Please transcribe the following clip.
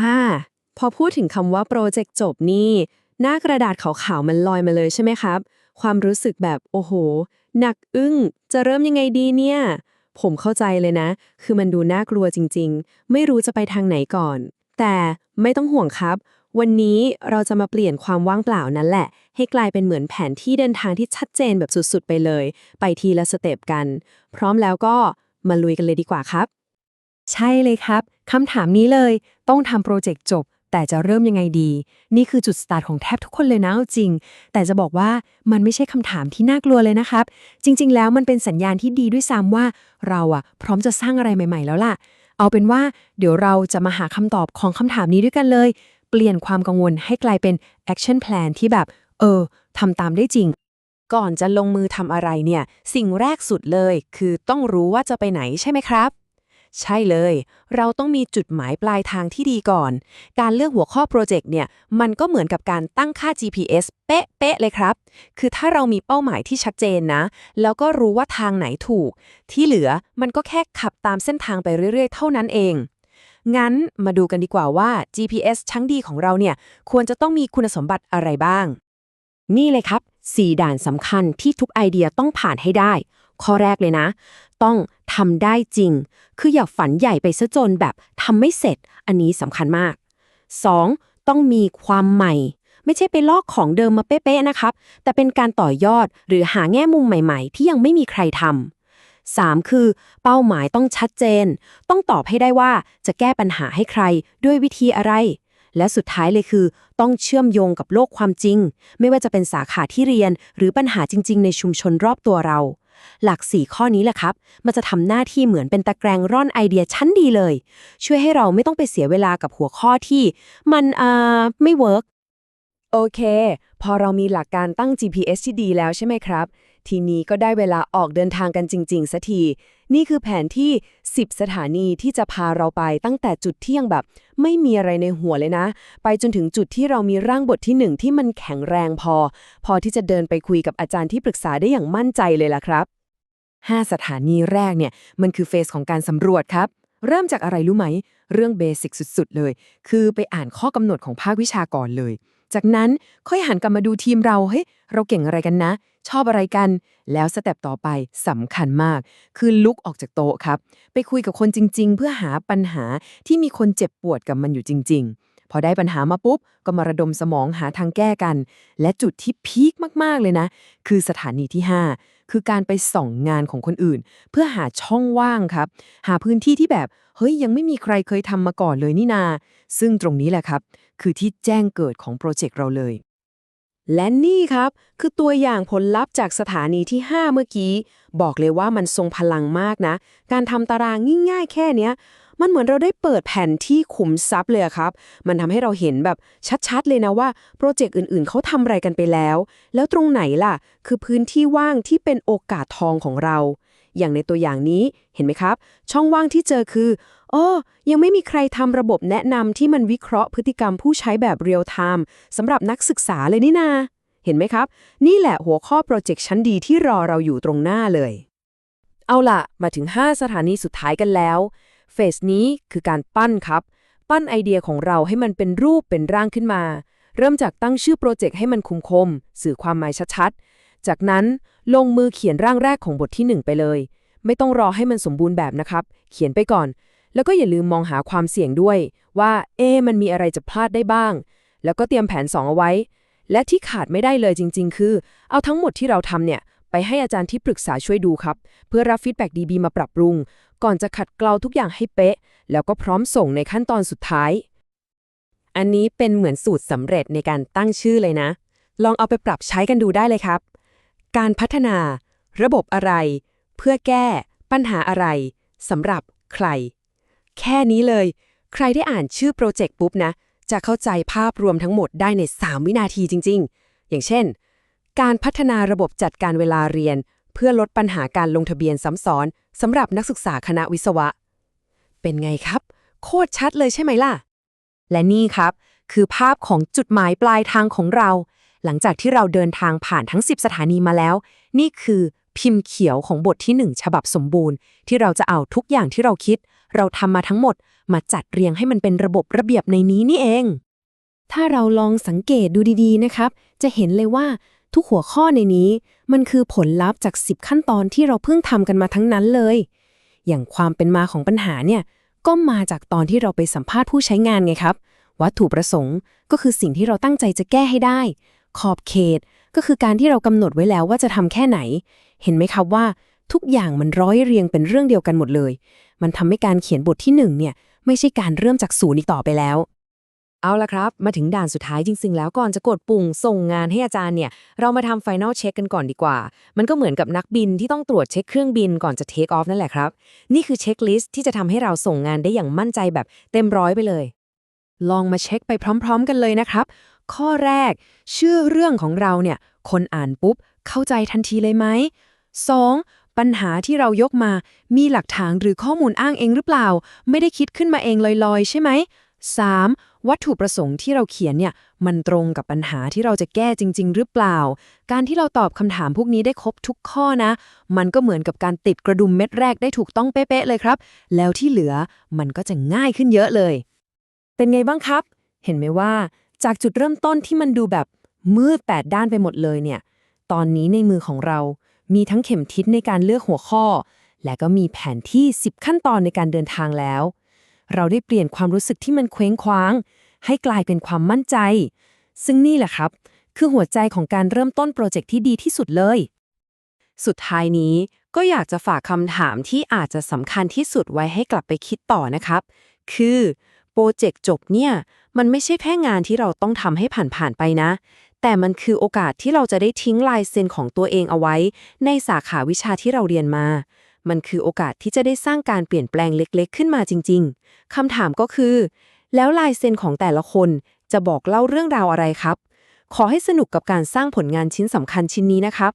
อ่า พอพูดถึงคำว่าโปรเจกต์จบนี่ หน้ากระดาษขาวๆมันลอยมาเลยใช่ไหมครับ ความรู้สึกแบบโอ้โห หนักอึ้ง จะเริ่มยังไงดีเนี่ย ผมเข้าใจเลยนะ คือมันดูน่ากลัวจริง ๆ ไม่รู้จะไปทางไหนก่อน แต่ไม่ต้องห่วงครับ วันนี้เราจะมาเปลี่ยนความว่างเปล่านั้นแหละ ให้กลายเป็นเหมือนแผนที่เดินทางที่ชัดเจนแบบสุดๆ ไปเลย ไปทีละสเต็ปกัน พร้อมแล้วก็มาลุยกันเลยดีกว่าครับ ใช่เลยครับคำถามนี้เลย ต้องทำโปรเจกต์จบ แต่จะเริ่มยังไงดี นี่คือจุดสตาร์ทของแทบทุกคนเลยนะจริง แต่จะบอกว่ามันไม่ใช่คำถามที่น่ากลัวเลยนะครับ จริง ๆ แล้วมันเป็นสัญญาณที่ดีด้วยซ้ำว่า เราอะพร้อมจะสร้างอะไรใหม่ ๆ แล้วล่ะ เอาเป็นว่า เดี๋ยวเราจะมาหาคำตอบของคำถามนี้ด้วยกันเลย เปลี่ยนความกังวลให้กลายเป็น action plan ที่แบบ เออทำตามได้จริงก่อนจะลงมือทำอะไรเนี่ย สิ่งแรกสุดเลย คือต้องรู้ว่าจะไปไหนใช่ไหมครับ ใช่เลย เราต้องมีจุดหมายปลายทางที่ดีก่อน การเลือกหัวข้อโปรเจกต์เนี่ย มันก็เหมือนกับการตั้งค่า GPS เป๊ะๆเลยครับ คือถ้าเรามีเป้าหมายที่ชัดเจนนะ แล้วก็รู้ว่าทางไหนถูก ที่เหลือมันก็แค่ขับตามเส้นทางไปเรื่อย ๆ เท่านั้นเอง งั้นมาดูกันดีกว่าว่า GPS ชั้งดีของเราเนี่ย ควรจะต้องมีคุณสมบัติอะไรบ้าง นี่เลยครับ 4 ด่านสำคัญที่ทุกไอเดียต้องผ่านให้ได้ ข้อแรกเลยนะ ต้องทำได้จริง คืออย่าฝันใหญ่ไปซะจนแบบทำไม่เสร็จ อันนี้สำคัญมาก 2. ต้องมีความใหม่ ไม่ใช่ไปลอกของเดิมมาเป๊ะๆนะครับ แต่เป็นการต่อยอดหรือหาแง่มุมใหม่ๆ ที่ยังไม่มีใครทำ 3. คือ เป้าหมายต้องชัดเจน ต้องตอบให้ได้ว่าจะแก้ปัญหาให้ใครด้วยวิธีอะไร และสุดท้ายเลยคือ ต้องเชื่อมโยงกับโลกความจริง ไม่ว่าจะเป็นสาขาที่เรียนหรือปัญหาจริง ๆ ในชุมชนรอบตัวเรา หลัก4ข้อนี้แหละครับ มันจะทำหน้าที่เหมือนเป็นตะแกรงร่อนไอเดียชั้นดีเลย ช่วยให้เราไม่ต้องไปเสียเวลากับหัวข้อที่ มันอ่าไม่เวิร์กโอเค พอเรามีหลักการตั้ง GPS ที่ดีแล้วใช่ไหมครับ ทีนี้ก็ได้เวลาออกเดินทางกันจริงๆสักที นี่คือแผนที่ 10 สถานีที่จะพาเราไปตั้งแต่จุดที่ยังแบบ ไม่มีอะไรในหัวเลยนะ ไปจนถึงจุดที่เรามีร่างบทที่หนึ่งที่มันแข็งแรงพอ พอที่จะเดินไปคุยกับอาจารย์ที่ปรึกษาได้อย่างมั่นใจเลยล่ะครับ 5 สถานีแรกเนี่ยมันคือเฟสของการสำรวจครับ เริ่มจากอะไรรู้ไหม เรื่องเบสิกสุดๆเลย คือไปอ่านข้อกำหนดของภาควิชาก่อนเลย จากนั้นค่อยหันกลับมาดูทีมเราเฮ้ยเราเก่งอะไรกันนะ ชอบอะไรกัน แล้วสเต็ปต่อไปสำคัญมาก คือลุกออกจากโต๊ะครับ ไปคุยกับคนจริง ๆ เพื่อหาปัญหาที่มีคนเจ็บปวดกับมันอยู่จริง ๆ พอได้ปัญหามาปุ๊บ ก็มาระดมสมองหาทางแก้กัน และจุดที่พีคมากๆเลยนะ คือสถานีที่ 5 คือการไปส่องงานของคนอื่น เพื่อหาช่องว่างครับ หาพื้นที่ที่แบบเฮ้ยยังไม่มีใครเคยทำมาก่อนเลยนี่นา ซึ่งตรงนี้แหละครับ คือที่แจ้งเกิดของโปรเจกต์เราเลย และนี่ครับ คือตัวอย่างผลลัพธ์จากสถานีที่ 5 เมื่อกี้ บอกเลยว่ามันทรงพลังมากนะ การทำตารางง่ายๆแค่เนี้ยมันเหมือนเราได้เปิดแผ่นที่ขุมทรัพย์เลยครับ มันทำให้เราเห็นแบบชัดๆ เลยนะว่าโปรเจกต์อื่นๆ เขาทำอะไรกันไปแล้ว แล้วตรงไหนล่ะ คือพื้นที่ว่างที่เป็นโอกาสทองของเรา อย่างในตัวอย่างนี้เห็นไหมครับ ช่องว่างที่เจอคือ อ้อยังไม่มีใครทำระบบแนะนำที่มันวิเคราะห์พฤติกรรมผู้ใช้แบบเรียลไทม์สำหรับนักศึกษาเลยนี่นา เห็นไหมครับ นี่แหละหัวข้อโปรเจกต์ชั้นดีที่รอเราอยู่ตรงหน้าเลย เอาล่ะ มาถึง 5 สถานีสุดท้ายกันแล้ว เฟสนี้คือการปั้นครับ ปั้นไอเดียของเราให้มันเป็นรูปเป็นร่างขึ้นมา เริ่มจากตั้งชื่อโปรเจกต์ให้มันคุมคม สื่อความหมายชัดๆ จากนั้นลงมือเขียนร่างแรกของบทที่ 1 ไปเลย ไม่ต้องรอให้มันสมบูรณ์แบบนะครับ เขียนไปก่อน แล้วก็อย่าลืมมองหาความเสี่ยงด้วย ว่าเอ๊มันมีอะไรจะพลาดได้บ้าง แล้วก็เตรียมแผน 2 เอาไว้ และที่ขาดไม่ได้เลยจริง ๆ คือ เอาทั้งหมดที่เราทำเนี่ยไปให้อาจารย์ที่ปรึกษาช่วยดูครับ เพื่อรับฟีดแบ็กดีๆมาปรับปรุง ก่อนจะขัดเกลาทุกอย่างให้เป๊ะ แล้วก็พร้อมส่งในขั้นตอนสุดท้าย อันนี้เป็นเหมือนสูตรสำเร็จในการตั้งชื่อเลยนะ ลองเอาไปปรับใช้กันดูได้เลยครับ การพัฒนา ระบบอะไร เพื่อแก้ ปัญหาอะไรสำหรับใคร แค่นี้เลย ใครได้อ่านชื่อโปรเจกต์ปุ๊บนะ จะเข้าใจภาพรวมทั้งหมดได้ใน 3 วินาทีจริง ๆ อย่างเช่น การพัฒนาระบบจัดการเวลาเรียน เพื่อลดปัญหาการลงทะเบียนซ้ำซ้อนสำหรับนักศึกษาคณะวิศวะ เป็นไงครับ โคตรชัดเลยใช่ไหมล่ะ และนี่ครับ คือภาพของจุดหมายปลายทางของเรา หลังจากที่เราเดินทางผ่านทั้ง 10 สถานีมาแล้ว นี่คือ พิมพ์เขียวของบทที่หนึ่งฉบับสมบูรณ์ ที่เราจะเอาทุกอย่างที่เราคิด เราทำมาทั้งหมด มาจัดเรียงให้มันเป็นระบบระเบียบในนี้นี่เอง ถ้าเราลองสังเกตดูดีๆนะครับ จะเห็นเลยว่าทุกหัวข้อในนี้ มันคือผลลัพธ์จาก 10 ขั้นตอนที่เราเพิ่งทำกันมาทั้งนั้นเลย อย่างความเป็นมาของปัญหาเนี่ยก็มาจากตอนที่เราไปสัมภาษณ์ผู้ใช้งานไงครับ วัตถุประสงค์ก็คือสิ่งที่เราตั้งใจจะแก้ให้ได้ ขอบเขต ก็คือการที่เรากำหนดไว้แล้วว่าจะทำแค่ไหน เห็นไหมครับว่าทุกอย่างมันร้อยเรียงเป็นเรื่องเดียวกันหมดเลย มันทำให้การเขียนบทที่หนึ่งเนี่ยไม่ใช่การเริ่มจากศูนย์อีกต่อไปแล้ว เอาละครับ มาถึงด่านสุดท้ายจริง ๆ แล้วก่อนจะกดปุ่มส่งงานให้อาจารย์เนี่ย เรามาทำ Final Check กันก่อนดีกว่า มันก็เหมือนกับนักบินที่ต้องตรวจเช็คเครื่องบินก่อนจะ Take Off นั่นแหละครับ นี่คือเช็คลิสต์ที่จะทำให้เราส่งงานได้อย่างมั่นใจแบบเต็มร้อยไปเลย ลองมาเช็คไปพร้อม ๆ กันเลยนะครับ ข้อแรก ชื่อเรื่องของเราเนี่ย คนอ่านปุ๊บ เข้าใจทันทีเลยไหม 2. ปัญหาที่เรายกมา มีหลักฐานหรือข้อมูลอ้างเองหรือเปล่า ไม่ได้คิดขึ้นมาเองลอยๆ ใช่ไหม 3. วัตถุประสงค์ที่เราเขียนเนี่ย มันตรงกับปัญหาที่เราจะแก้จริง ๆ หรือเปล่า การที่เราตอบคำถามพวกนี้ได้ครบทุกข้อนะ มันก็เหมือนกับการติดกระดุมเม็ดแรกได้ถูกต้องเป๊ะๆเลยครับ แล้วที่เหลือมันก็จะง่ายขึ้นเยอะเลย เป็นไงบ้างครับ เห็นไหมว่า จากจุดเริ่มต้นที่มันดูแบบมืดแปดด้านไปหมดเลยเนี่ย ตอนนี้ในมือของเรา มีทั้งเข็มทิศในการเลือกหัวข้อ และก็มีแผนที่ 10 ขั้นตอนในการเดินทางแล้ว เราได้เปลี่ยนความรู้สึกที่มันเคว้งคว้าง ให้กลายเป็นความมั่นใจ ซึ่งนี่แหละครับ คือหัวใจของการเริ่มต้นโปรเจกต์ที่ดีที่สุดเลย สุดท้ายนี้ก็อยากจะฝากคำถามที่อาจจะสำคัญที่สุดไว้ให้กลับไปคิดต่อนะครับ คือโปรเจกต์จบเนี่ย มันไม่ใช่แค่งานที่เราต้องทำให้ผ่านๆไปนะ แต่มันคือโอกาสที่เราจะได้ทิ้งลายเซ็นของตัวเองเอาไว้ ในสาขาวิชาที่เราเรียนมา มันคือโอกาสที่จะได้สร้างการเปลี่ยนแปลงเล็กๆ ขึ้นมาจริง ๆคำถามก็คือ แล้วลายเซ็นของแต่ละคนจะบอกเล่าเรื่องราวอะไรครับ ขอให้สนุกกับการสร้างผลงานชิ้นสำคัญชิ้นนี้นะครับ